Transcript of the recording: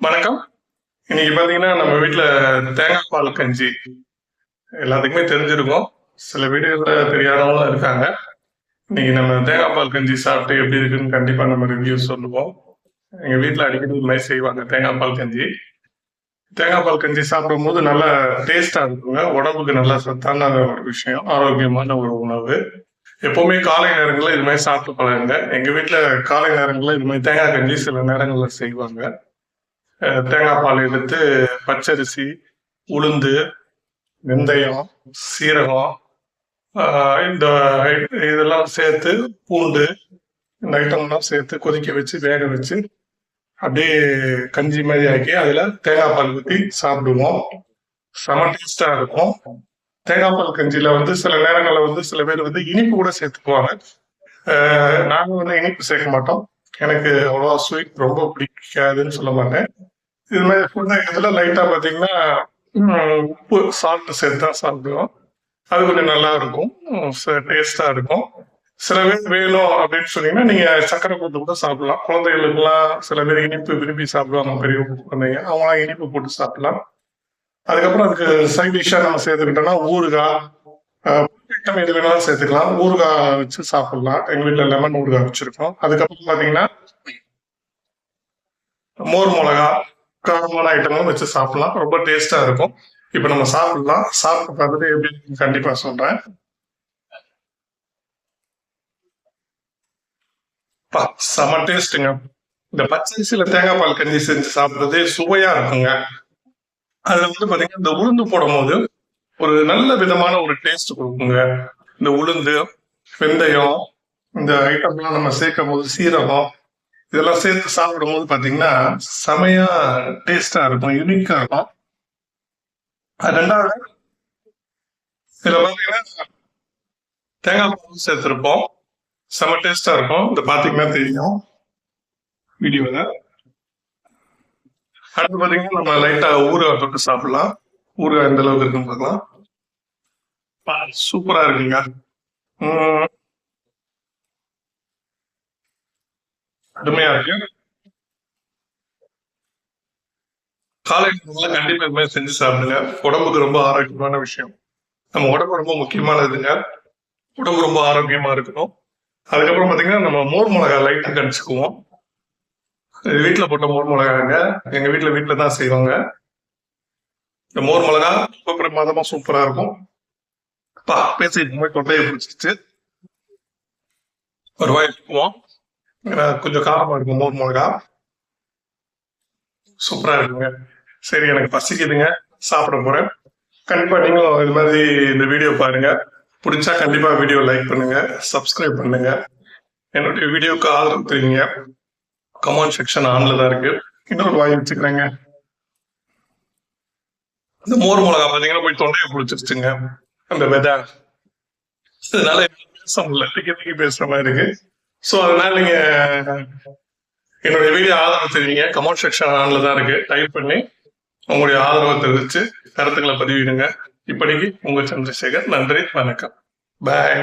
வணக்கம். இன்னைக்கு பாத்தீங்கன்னா நம்ம வீட்டுல தேங்காய் பால் கஞ்சி எல்லாத்துக்குமே தெரிஞ்சிருக்கும். சில வீடுகள்ல தெரியாதவங்களும் இருக்காங்க. இன்னைக்கு நம்ம தேங்காய் பால் கஞ்சி சாப்பிட்டு எப்படி இருக்குன்னு கண்டிப்பா நம்ம ரிவ்யூ சொல்லுவோம். எங்க வீட்டுல அடிக்கடி இது மாதிரி செய்வாங்க தேங்காய் பால் கஞ்சி. தேங்காய் பால் கஞ்சி சாப்பிடும் போது நல்லா டேஸ்டா இருக்குங்க. உடம்புக்கு நல்லா சத்தான ஒரு விஷயம் ஆரோக்கியமான ஒரு உணவு. எப்பவுமே காலை நேரங்களில் இது மாதிரி சாப்பிட்டு பழகுங்க. எங்க வீட்டுல காலை நேரங்களில் இது மாதிரி தேங்காய் கஞ்சி சில நேரங்களில் செய்வாங்க. தேங்காய் பால் எடுத்து பச்சரிசி உளுந்து வெந்தயம் சீரகம் இந்த இதெல்லாம் சேர்த்து பூண்டு இந்த ஐட்டம்லாம் சேர்த்து கொதிக்க வச்சு வேக வச்சு அப்படியே கஞ்சி மாதிரி ஆக்கி அதில் தேங்காய் பால் ஊற்றி சாப்பிடுவோம். செம டேஸ்டாக இருக்கும். தேங்காய் பால் கஞ்சியில் வந்து சில நேரங்களில் வந்து சில பேர் வந்து இனிப்பு கூட சேர்த்துக்குவாங்க. நாங்கள் வந்து இனிப்பு சேர்க்க மாட்டோம். எனக்கு அவ்வளோவா ஸ்வீட் ரொம்ப பிடிக்காதுன்னு சொல்ல மாட்டேன். இது மாதிரி ஃபுட் ஐட்டத்துல லைட்டா உப்பு சால்ட் சேர்த்து தான் சாப்பிடுவோம். அது கொஞ்சம் நல்லா இருக்கும். டேஸ்டாக இருக்கும். சில பேர் வேணும் அப்படின்னு சொன்னீங்கன்னா நீங்க சக்கரை போட்டு கூட சாப்பிடலாம். குழந்தைகளுக்குலாம் சில பேர் இனிப்பு விரும்பி சாப்பிடுவாங்க பெரிய குழந்தைங்க. அவங்களாம் இனிப்பு போட்டு சாப்பிடலாம். அதுக்கப்புறம் அதுக்கு சைட் நம்ம சேர்த்துக்கிட்டோம்னா ஊறுகாய் ஆஹ், எது வேணாலும் சேர்த்துக்கலாம். ஊறுகாய் வச்சு சாப்பிடலாம். எங்க வீட்டுல லெமன் ஊறுகாய் வச்சிருக்கோம். அதுக்கப்புறம் பாத்தீங்கன்னா மோர் மிளகா காரமான ஐட்டங்களும் வச்சு சாப்பிடலாம். ரொம்ப டேஸ்டா இருக்கும். இப்ப நம்ம சாப்பிடலாம். சாப்பிட்டு பார்த்துட்டு எப்படி கண்டிப்பா சொல்றேன். பா, செம டேஸ்ட்டுங்க. இந்த பச்சரிசியில தேங்காய் பால் கஞ்சி செஞ்சு சாப்பிடுறதே சுவையா இருக்குங்க. அதுல வந்து பாத்தீங்கன்னா இந்த உளுந்து போடும்போது ஒரு நல்ல விதமான ஒரு டேஸ்ட் கொடுக்குங்க. இந்த உளுந்து வெந்தயம் இந்த ஐட்டம்லாம் நம்ம சேர்க்கும் போது சீரகம் இதெல்லாம் சேர்த்து சாப்பிடும் போது பார்த்தீங்கன்னா செமையா டேஸ்டா இருக்கும் யூனிக்கா இருக்கும். ரெண்டாவது இதுல பாத்தீங்கன்னா தேங்காய் பால் சேர்த்துருப்போம். செம டேஸ்டா இருக்கும். இந்த பாத்தீங்கன்னா தெரியும் வீடியோவில் அடுத்து பார்த்தீங்கன்னா நம்ம லைட்டாக ஊற தொட்டு சாப்பிடலாம். ஊறுகாய் எந்த அளவுக்கு இருக்குன்னு பார்க்கலாம் சூப்பரா இருக்குங்க. அருமையா இருக்கு. காலை கண்டிப்பா இது மாதிரி செஞ்சு சாப்பிடுங்க. உடம்புக்கு ரொம்ப ஆரோக்கியமான விஷயம். நம்ம உடம்பு ரொம்ப முக்கியமானதுங்க. உடம்பு ரொம்ப ஆரோக்கியமா இருக்கணும். அதுக்கப்புறம் பாத்தீங்கன்னா நம்ம மோர் மிளகா லைட்டா கடிச்சுக்குவோம். வீட்டுல போட்ட மோர் மிளகாங்க எங்க வீட்டுல வீட்டுல தான் செய்வாங்க. மோர் மிளகா ரொம்ப பிரமாதமா சூப்பரா இருக்கும். பா. பேசிட்டு கொட்டையை பிடிச்சிச்சு ஒரு வாய் எடுத்துக்குவோம். கொஞ்சம் காரமா இருக்கும் மோர் மிளகா. சூப்பரா இருக்குங்க. சரி எனக்கு பசிக்குதுங்க. சாப்பிட போறேன். கண்டிப்பா நீங்களும் இது மாதிரி இந்த வீடியோ பாருங்க. பிடிச்சா கண்டிப்பா வீடியோ லைக் பண்ணுங்க. சப்ஸ்கிரைப் பண்ணுங்க. என்னுடைய வீடியோக்கு ஆதரவு தெரியுங்க கமெண்ட் செக்ஷன் ஆன்ல தான் இருக்கு. இன்னொரு வாங்கி வச்சுக்கிறேங்க. இந்த மோர் மிளகா பாத்தீங்கன்னா போய் தொண்டையை பிடிச்சிருச்சுங்க அந்த விதை. அதனால பேச முடியல. திக்கி திக்கி பேசுற மாதிரி இருக்கு. ஸோ அதனால நீங்க என்னுடைய வீடியோ ஆதரவு தெரிவிங்க. கமெண்ட் செக்ஷன் ஆன்ல தான் இருக்கு. டைப் பண்ணி உங்களுடைய ஆதரவை தெரிவிச்சு கருத்துக்களை பதிவிடுங்க. இப்படிக்கு உங்க சந்திரசேகர் நன்றி வணக்கம். பாய்